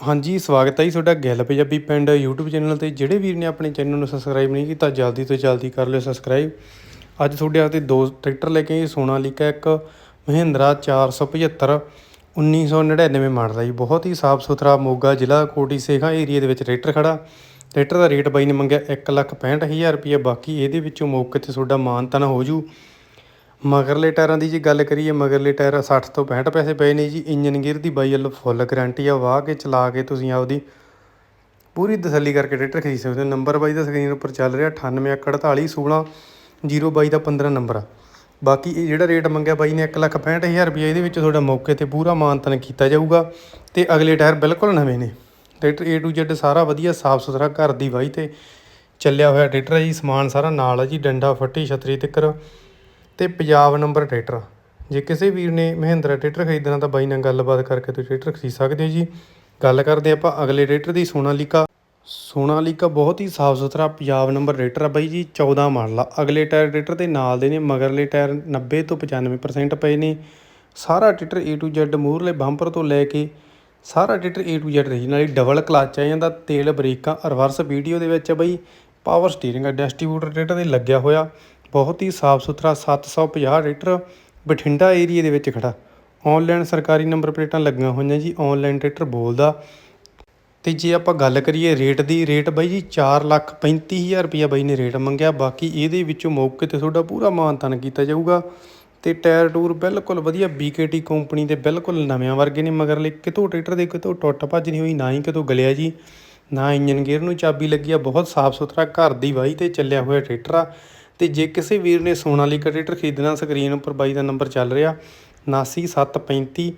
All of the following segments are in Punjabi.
ਹਾਂਜੀ, ਸਵਾਗਤ ਹੈ ਜੀ ਤੁਹਾਡਾ ਗਿੱਲ ਪੰਜਾਬੀ ਪਿੰਡ YouTube ਚੈਨਲ ਤੇ। ਜਿਹੜੇ ਵੀਰ ਨੇ ਆਪਣੇ ਚੈਨਲ ਨੂੰ ਸਬਸਕ੍ਰਾਈਬ ਨਹੀਂ ਕੀਤਾ, ਜਲਦੀ ਤੋਂ ਜਲਦੀ ਕਰ ਲਿਓ ਸਬਸਕ੍ਰਾਈਬ ਅੱਜ ਤੁਹਾਡੇ ਵਾਸਤੇ ਦੋ ਟਰੈਕਟਰ ਲੈ ਕੇ ਆਏ ਸੋਨਾਲੀਕਾ ਇੱਕ, ਮਹਿੰਦਰਾ 475 1999 ਮਾਡਲ ਹੈ ਜੀ। ਬਹੁਤ ਹੀ ਸਾਫ਼ ਸੁਥਰਾ ਮੋਗਾ ਜ਼ਿਲ੍ਹਾ ਕੋਟੀ ਸੇਖਾ ਏਰੀਆ ਦੇ ਵਿੱਚ ਟਰੈਕਟਰ ਖੜਾ। ਟਰੈਕਟਰ ਦਾ ਰੇਟ ਬਾਈ ਨੇ ਮੰਗਿਆ 165000 ਰੁਪਏ ਬਾਕੀ ਇਹਦੇ ਵਿੱਚੋਂ ਮੌਕੇ ਤੇ ਤੁਹਾਡਾ ਮਾਨਤਨ ਹੋ ਜੂ। ਮਗਰਲੇ ਟਾਇਰਾਂ ਦੀ ਜੇ ਗੱਲ ਕਰੀਏ, ਮਗਰਲੇ ਟਾਇਰ 60 ਤੋਂ 65 ਪੈਸੇ ਪਏ ਨੇ ਜੀ। ਇੰਜਨ ਗੇਅਰ ਦੀ ਬਾਈ ਵੱਲੋਂ ਫੁੱਲ ਗਾਰੰਟੀ ਆ, ਵਾਹ ਕੇ ਚਲਾ ਕੇ ਤੁਸੀਂ ਆਪਦੀ ਪੂਰੀ ਤਸੱਲੀ ਕਰਕੇ ਟਰੈਕਟਰ ਖਰੀਦ ਸਕਦੇ ਹੋ। ਨੰਬਰ ਬਾਈ ਦਾ ਸਕਰੀਨ ਉੱਪਰ ਚੱਲ ਰਿਹਾ 9848 16 022 ਦਾ 15 ਨੰਬਰ ਆ। ਬਾਕੀ ਇਹ ਜਿਹੜਾ ਰੇਟ ਮੰਗਿਆ ਬਾਈ ਨੇ 165000 ਰੁਪਏ ਇਹਦੇ ਵਿੱਚ ਤੁਹਾਡਾ ਮੌਕੇ ਤੇ ਪੂਰਾ ਮਾਨਤਨ ਕੀਤਾ ਜਾਊਗਾ ਤੇ ਅਗਲੇ ਟਾਇਰ ਬਿਲਕੁਲ ਨਵੇਂ ਨੇ। ਟਰੈਕਟਰ A to Z ਸਾਰਾ ਵਧੀਆ ਸਾਫ਼ ਸੁਥਰਾ ਘਰ ਦੀ ਵਾਹੀ ਤੇ ਚੱਲਿਆ ਹੋਇਆ ਟਰੈਕਟਰ ਹੈ ਜੀ। ਸਮਾਨ ਸਾਰਾ ਨਾਲ ਹੈ ਜੀ, ਡੰਡਾ, ਫੱਟੀ, ਛਤਰੀ ਤਿੱਕਰ। ਅਤੇ ਪੰਜਾਬ ਨੰਬਰ ਟਰੈਕਟਰ। ਜੇ ਕਿਸੇ ਵੀਰ ਨੇ ਮਹਿੰਦਰਾ ਟਰੈਕਟਰ ਖਰੀਦਣਾ ਤਾਂ ਬਾਈ ਨਾਲ ਗੱਲਬਾਤ ਕਰਕੇ ਤੁਸੀਂ ਟਰੈਕਟਰ ਖਰੀਦ ਸਕਦੇ ਹੋ ਜੀ। ਗੱਲ ਕਰਦੇ ਆਪਾਂ ਅਗਲੇ ਟਰੈਕਟਰ ਦੀ ਸੋਨਾਲੀਕਾ। ਸੋਨਾਲੀਕਾ ਬਹੁਤ ਹੀ ਸਾਫ਼ ਸੁਥਰਾ ਪੰਜਾਬ ਨੰਬਰ ਟਰੈਕਟਰ ਆ ਬਾਈ ਜੀ 14 ਮਾਡਲ ਆ। ਅਗਲੇ ਟਾਇਰ ਟਰੈਕਟਰ ਦੇ ਨਾਲ ਦੇ ਨੇ ਮਗਰਲੇ ਟਾਇਰ 90 ਤੋਂ 95% ਪਏ ਨੇ। ਸਾਰਾ ਟਰੈਕਟਰ A to Z ਮੂਹਰਲੇ ਬੰਪਰ ਤੋਂ ਲੈ ਕੇ ਸਾਰਾ ਟਰੈਕਟਰ A to Z ਰਹੀ ਨਾਲੇ ਡਬਲ ਕਲਚ ਆ ਜਾਂਦਾ ਤੇਲ ਬ੍ਰੇਕਾਂ ਰਿਵਰਸ ਵੀਡੀਓ ਦੇ ਵਿੱਚ ਬਈ। ਪਾਵਰ ਸਟੀਅਰਿੰਗ ਆ ਡਿਸਟ੍ਰੀਬਿਊਟਰ ਟਰੈਕਟਰ ਦੇ ਲੱਗਿਆ ਹੋਇਆ। ਬਹੁਤ ਹੀ ਸਾਫ਼ ਸੁਥਰਾ 750 ਟਰੈਕਟਰ ਬਠਿੰਡਾ ਏਰੀਆ ਦੇ ਵਿੱਚ ਖੜਾ। ਆਨਲਾਈਨ ਸਰਕਾਰੀ ਨੰਬਰ ਪਲੇਟਾਂ ਲੱਗੀਆਂ ਹੋਈਆਂ ਜੀ ਆਨਲਾਈਨ ਟਰੈਕਟਰ ਬੋਲਦਾ। ਤੇ ਜੇ ਆਪਾਂ ਗੱਲ ਕਰੀਏ ਰੇਟ ਦੀ ਰੇਟ ਬਾਈ ਜੀ 4 ਲੱਖ 35000 ਰੁਪਇਆ ਬਾਈ ਨੇ ਰੇਟ ਮੰਗਿਆ। ਬਾਕੀ ਇਹਦੇ ਵਿੱਚੋਂ ਮੌਕੇ ਤੇ ਤੁਹਾਡਾ ਪੂਰਾ ਮਾਨਤਾਨ ਕੀਤਾ ਜਾਊਗਾ। ਤੇ ਟਾਇਰ ਟੂਰ ਬਿਲਕੁਲ ਵਧੀਆ BKT ਕੰਪਨੀ ਦੇ ਬਿਲਕੁਲ ਨਵਿਆਂ ਵਰਗੇ ਨੇ, ਮਗਰ ਲਈ ਕਿਤੋਂ ਟਰੈਕਟਰ ਦੇ ਕਿਤੋਂ ਟੁੱਟ ਭੱਜ ਨਹੀਂ ਹੋਈ, ਨਾ ਹੀ ਕਿਤੋਂ ਗਲਿਆ ਜੀ, ਨਾ ਇੰਜਨ ਗੇਅਰ ਨੂੰ ਚਾਬੀ ਲੱਗੀ ਆ। ਬਹੁਤ ਸਾਫ਼ ਸੁਥਰਾ ਘਰ ਦੀ ਵਾਹੀ ਤੇ ਚੱਲਿਆ ਹੋਇਆ ਟਰੈਕਟਰ ਆ। ਤੇ ਜੇ ਕਿਸੇ ਵੀਰ ਨੇ ਸੋਨਾਲੀਕਾ ਟਰੈਕਟਰ ਖਰੀਦਣਾ, ਸਕਰੀਨ ਉੱਪਰ ਬਾਈ ਦਾ ਨੰਬਰ ਚੱਲ ਰਿਹਾ 79735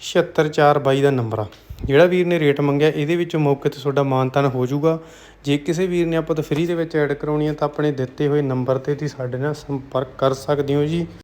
76422 ਦਾ ਨੰਬਰ ਆ। ਜਿਹੜਾ ਵੀਰ ਨੇ ਰੇਟ ਮੰਗਿਆ, ਇਹਦੇ ਵਿੱਚ ਮੌਕੇ ਤੇ ਤੁਹਾਡਾ ਮਾਨਤਾਨ ਹੋ ਜਾਊਗਾ। ਜੇ ਕਿਸੇ ਵੀਰ ਨੇ ਆਪਾਂ ਤੋਂ ਫ੍ਰੀ ਦੇ ਵਿੱਚ ਐਡ ਕਰਾਉਣੀ ਹੈ ਤਾਂ ਆਪਣੇ ਦਿੱਤੇ ਹੋਏ ਨੰਬਰ ਤੇ ਤੁਸੀਂ ਸਾਡੇ ਨਾਲ ਸੰਪਰਕ ਕਰ ਸਕਦੇ ਹੋ ਜੀ।